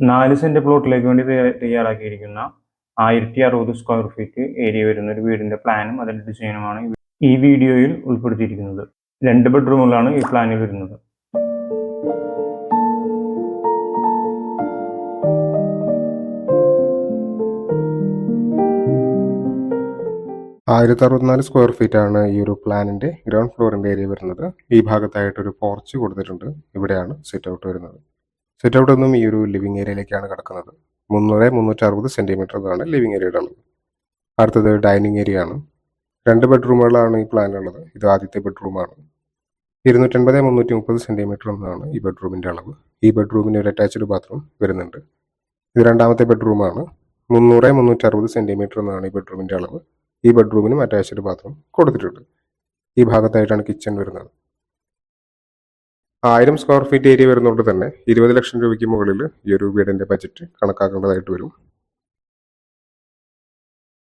നാല് സെന്റ് പ്ലോട്ടിലേക്ക് വേണ്ടി തയ്യാ- തയ്യാറാക്കിയിരിക്കുന്ന ആയിരത്തി അറുപത് സ്ക്വയർ ഫീറ്റ് ഏരിയ വരുന്ന ഒരു വീടിന്റെ പ്ലാനും അതിന്റെ ഡിസൈനുമാണ് ഈ വീഡിയോയിൽ ഉൾപ്പെടുത്തിയിരിക്കുന്നത്. രണ്ട് ബെഡ്റൂമുകളാണ് ഈ പ്ലാനിൽ വരുന്നത്. ആയിരത്തി അറുപത്തിനാല് സ്ക്വയർ ഫീറ്റ് ആണ് ഈ ഒരു പ്ലാനിന്റെ ഗ്രൗണ്ട് ഫ്ലോറിന്റെ ഏരിയ വരുന്നത്. ഈ ഭാഗത്തായിട്ട് ഒരു പോർച്ച് കൊടുത്തിട്ടുണ്ട്. ഇവിടെയാണ് സെറ്റ് ഔട്ട് വരുന്നത്. സിറ്റ് ഔട്ട് നിന്നും ഈ ഒരു ലിവിങ് ഏരിയയിലേക്കാണ് കിടക്കുന്നത്. മുന്നൂറ് മുന്നൂറ്റി അറുപത് സെന്റിമീറ്റർ എന്നാണ് ലിവിങ് ഏരിയയുടെ അളവ്. അടുത്തത് ഡൈനിങ് ഏരിയ ആണ്. രണ്ട് ബെഡ്റൂമുകളാണ് ഈ പ്ലാനിലുള്ളത് ഇത് ആദ്യത്തെ ബെഡ്റൂമാണ് ഇരുന്നൂറ്റൻപത് മുന്നൂറ്റി മുപ്പത് സെന്റിമീറ്റർ എന്നാണ് ഈ ബെഡ്റൂമിന്റെ അളവ്. ഈ ബെഡ്റൂമിന് ഒരു അറ്റാച്ച്ഡ് ബാത്റൂം വരുന്നുണ്ട്. ഇത് രണ്ടാമത്തെ ബെഡ്റൂമാണ് മുന്നൂറ് മുന്നൂറ്റി അറുപത് സെന്റിമീറ്റർ എന്നാണ് ഈ ബെഡ്റൂമിന്റെ അളവ്. ഈ ബെഡ്റൂമിനും അറ്റാച്ച്ഡ് ബാത്റൂം കൊടുത്തിട്ടുണ്ട്. ഈ ഭാഗത്തായിട്ടാണ് കിച്ചൺ വരുന്നത്. ആയിരം സ്ക്വയർ ഫീറ്റ് ഏരിയ വരുന്നതുകൊണ്ട് തന്നെ ഇരുപത് ലക്ഷം രൂപയ്ക്ക് മുകളിൽ ഈ ഒരു വീടിന്റെ ബജറ്റ് കണക്കാക്കേണ്ടതായിട്ട് വരും.